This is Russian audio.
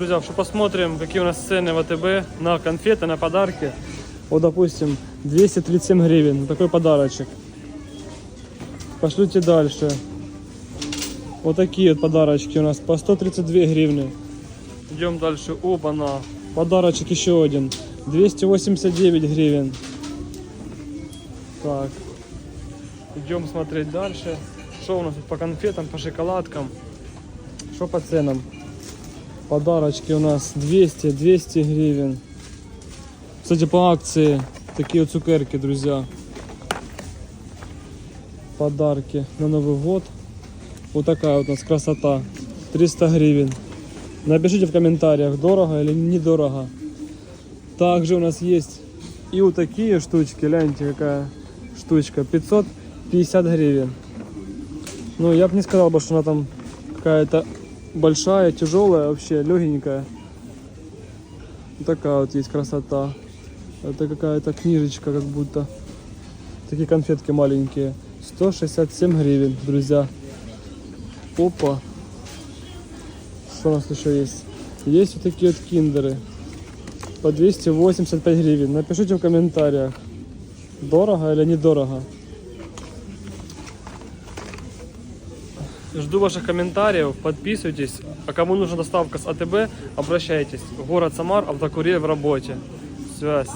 Друзья, что посмотрим, какие у нас цены в АТБ на конфеты, на подарки. Вот, допустим, 237 гривен. Такой подарочек. Пошлите дальше. Вот такие вот подарочки у нас по 132 гривны. Идем дальше. Оба-на. Подарочек еще один. 289 гривен. Так. Идем смотреть дальше. Что у нас тут по конфетам, по шоколадкам? Что по ценам? Подарочки у нас 200, 200 гривен. Кстати, по акции такие вот цукерки, друзья. Подарки на Новый год. Вот такая вот у нас красота. 300 гривен. Напишите в комментариях, дорого или недорого. Также у нас есть и вот такие штучки. Гляньте, какая штучка. 550 гривен. Ну, я бы не сказал бы, что она там какая-то большая, тяжелая, вообще легенькая. Такая вот есть красота. Это какая-то книжечка, как будто. Такие конфетки маленькие. 167 гривен, друзья. Опа. Что у нас еще есть? Есть вот такие вот киндеры. По 285 гривен. Напишите в комментариях, дорого или недорого. Жду ваших комментариев, подписывайтесь. А кому нужна доставка с АТБ, обращайтесь. Город Самар, автокурьер в работе. Связь.